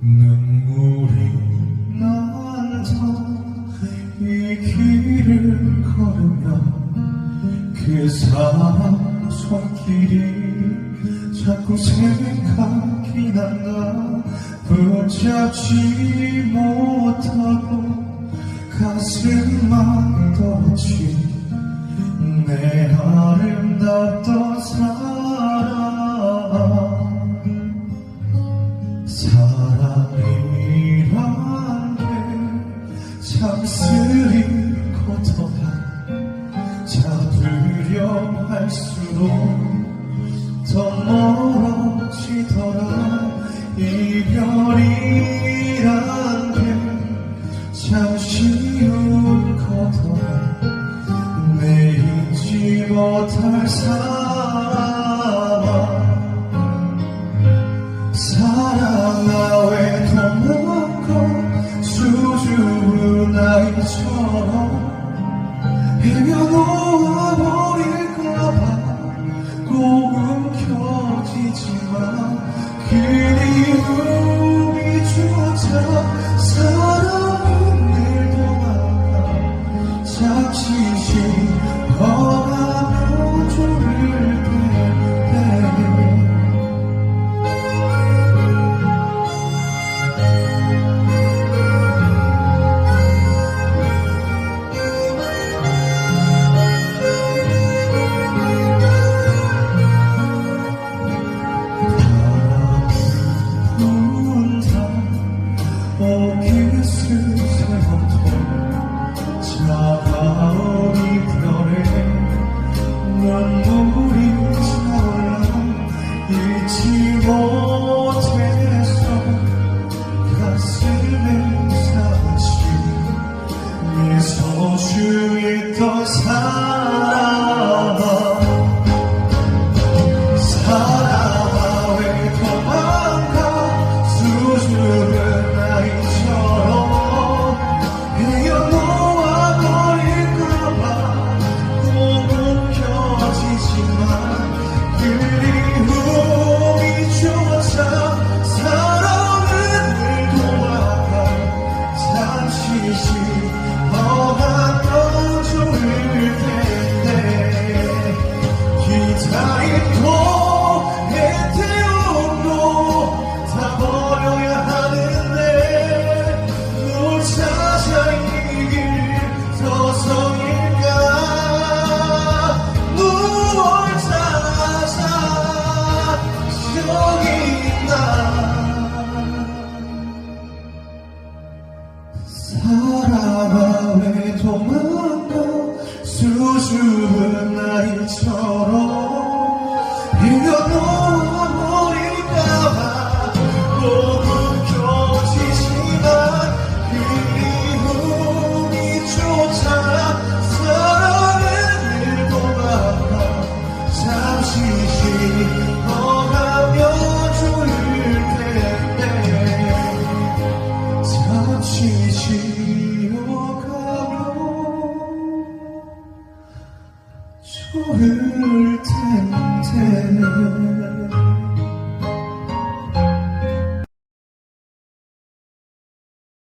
눈물이 난다이 길을 걸으며 그 사람 손길이 자꾸 생각이 난다. 붙잡지 못하고 가슴만 덮친 내 아름답다 그림 커져가 잡으렴 할수록 더 멀어지더라. 이별이란 게 참 쉬운 거더라 내 잊지 못할 사람 나이처럼 헤며 놓아버릴까봐 고운 Oh, tell